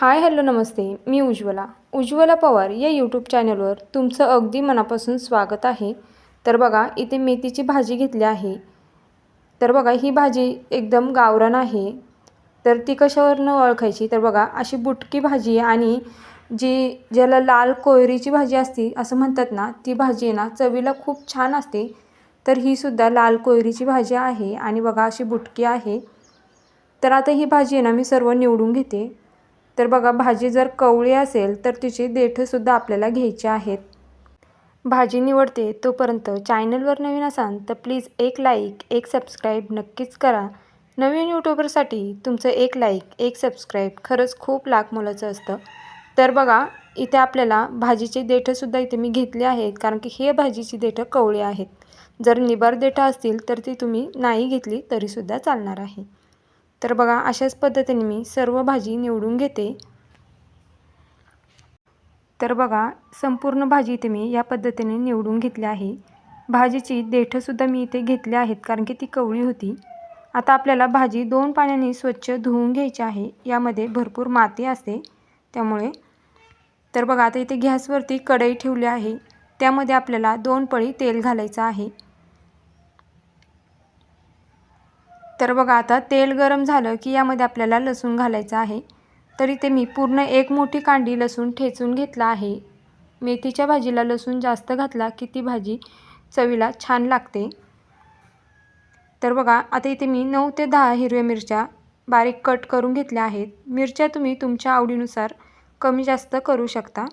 हाय hello नमस्ते. मी उज्ज्वला. उज्ज्वला पवार या यूट्यूब चॅनलवर तुमचं अगदी मनापासून स्वागत आहे. तर बघा इथे मेथीची भाजी घेतली आहे. तर बघा ही भाजी एकदम गावरान आहे. तर ती कशावरनं ओळखायची? तर बघा अशी बुटकी भाजी आणि जी ज्याला लाल कोयरीची भाजी असती असं म्हणतात ना ती भाजी आहे ना चवीला खूप छान असते. तर ही सुद्धा लाल कोयरीची भाजी आहे आणि बघा अशी बुटकी आहे. तर आता ही भाजी आहे ना मी सर्व निवडून घेते. तर बघा भाजी जर कवळी असेल तर तिची देठंसुद्धा आपल्याला घ्यायची आहेत. भाजी निवडते तोपर्यंत चॅनलवर नवीन असाल तर प्लीज एक लाईक एक सबस्क्राईब नक्कीच करा. नवीन यूट्यूबरसाठी तुमचं एक लाईक एक सबस्क्राईब खरंच खूप लाख मोलाचं असतं. तर बघा इथे आपल्याला भाजीची देठंसुद्धा इथे मी घेतली आहेत कारण की हे भाजीची देठं कवळी आहेत. जर निबार देठं असतील तर ती तुम्ही नाही घेतली तरीसुद्धा चालणार आहे. तर बघा अशाच पद्धतीने मी सर्व भाजी निवडून घेते. तर बघा संपूर्ण भाजी इथे मी या पद्धतीने निवडून घेतली आहे. भाजीची देठंसुद्धा मी इथे घेतली आहेत कारण की ती कवळी होती. आता आपल्याला भाजी दोन पाण्याने स्वच्छ धुवून घ्यायची आहे. यामध्ये भरपूर माती असते त्यामुळे. तर बघा आता इथे गॅसवरती कढई ठेवली आहे. त्यामध्ये आपल्याला दोन पळी तेल घालायचं आहे. तर बघा आता तेल गरम झालं की यामध्ये आपल्याला लसूण घालायचं आहे. तर इथे मी पूर्ण एक मोठी कांडी लसूण ठेचून घेतला आहे. मेथीच्या भाजीला लसूण जास्त घातला की ती भाजी चवीला छान लागते. तर बघा आता इथे मी नऊ ते दहा हिरव्या मिरच्या बारीक कट करून घेतल्या आहेत. मिरच्या तुम्ही तुमच्या आवडीनुसार कमी जास्त करू शकता.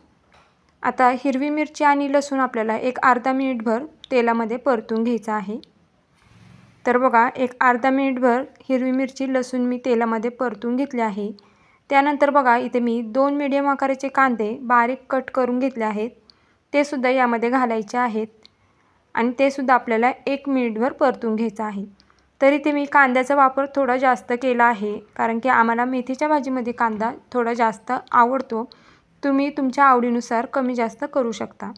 आता हिरवी मिरची आणि लसूण आपल्याला एक अर्धा मिनिटभर तेलामध्ये परतून घ्यायचं आहे. तर बघा एक अर्धा मिनिटभर हिरवी मिरची लसूण मी तेलामध्ये परतून घेतली आहे. त्यानंतर बघा इथे मी दोन मिडियम आकाराचे कांदे बारीक कट करून घेतले आहेत. ते सुद्धा यामध्ये घालायचे आहेत. आणि ते सुद्धा आपल्याला एक मिनिटभर परतून घ्यायचं आहे. तरी ते मी कांद्याचा वापर थोडा जास्त केला आहे कारण की आम्हाला मेथीच्या भाजीमध्ये कांदा थोडा जास्त आवडतो. तुम्ही तुमच्या आवडीनुसार कमी जास्त करू शकता.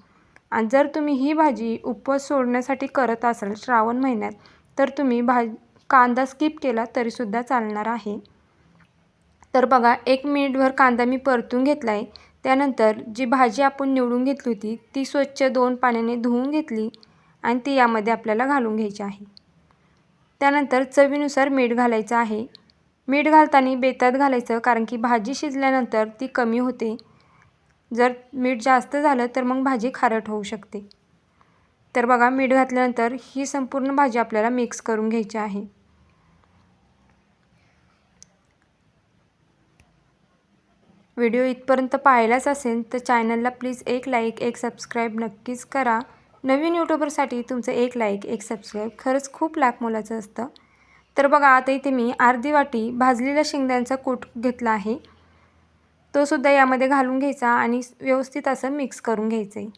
आणि जर तुम्ही ही भाजी उपवास सोडण्यासाठी करत असाल श्रावण महिन्यात तर तुम्ही भाज कांदा स्किप केला तरीसुद्धा चालणार आहे. तर बघा एक मिनिटभर कांदा मी परतून घेतला आहे त्यानंतर जी भाजी आपण निवडून घेतली होती ती स्वच्छ दोन पाण्याने धुवून घेतली आणि ती यामध्ये आपल्याला घालून घ्यायची आहे. त्यानंतर चवीनुसार मीठ घालायचं आहे. मीठ घालताना बेतात घालायचं कारण की भाजी शिजल्यानंतर ती कमी होते. जर मीठ जास्त झालं तर मग भाजी खारट होऊ शकते. तर बघा मीठ घातल्यानंतर ही संपूर्ण भाजी आपल्याला मिक्स करून घ्यायची आहे. व्हिडिओ इथपर्यंत पाहायलाच असेल तर चॅनलला प्लीज एक लाईक एक सबस्क्राईब नक्कीच करा. नवीन यूट्यूबरसाठी तुमचं एक लाईक एक सबस्क्राईब खरंच खूप लाख मोलाचं असतं. तर बघा आता इथे मी अर्धी वाटी भाजलेल्या शेंगदाण्याचा कूट घेतला आहे. तो सुद्धा यामध्ये घालून घ्यायचा आणि व्यवस्थित असं मिक्स करून घ्यायचं आहे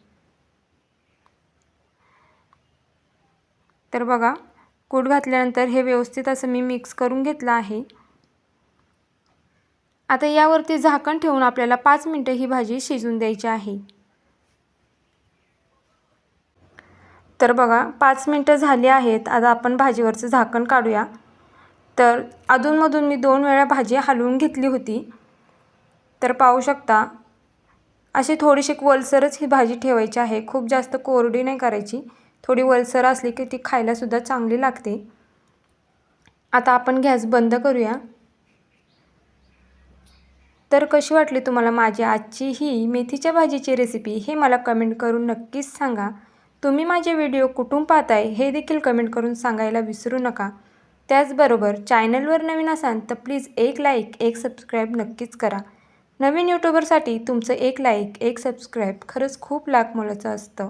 तर बघा कूट घातल्यानंतर हे व्यवस्थित असं मी मिक्स करून घेतलं आहे. आता यावरती झाकण ठेवून आपल्याला पाच मिनटं ही भाजी शिजून द्यायची आहे. तर बघा पाच मिनटं झाली आहेत. आता आपण भाजीवरचं झाकण काढूया. तर अधूनमधून मी दोन वेळा भाजी हलवून घेतली होती. तर पाहू शकता अशी थोडीशी वलसरच ही भाजी ठेवायची आहे. खूप जास्त कोरडी नाही करायची. थोडी वलसर असली की ती खायलासुद्धा चांगली लागते. आता आपण गॅस बंद करूया. तर कशी वाटली तुम्हाला माझी आजची ही मेथीच्या भाजीची रेसिपी हे मला कमेंट करून नक्कीच सांगा. तुम्ही माझे व्हिडिओ कुठून पाहताय हे देखील कमेंट करून सांगायला विसरू नका. त्याचबरोबर चॅनलवर नवीन असाल तर प्लीज एक लाईक एक सबस्क्राईब नक्कीच करा. नवीन यूट्यूबरसाठी तुमचं एक लाईक एक सबस्क्राईब खरंच खूप लाख मोलाचं असतं.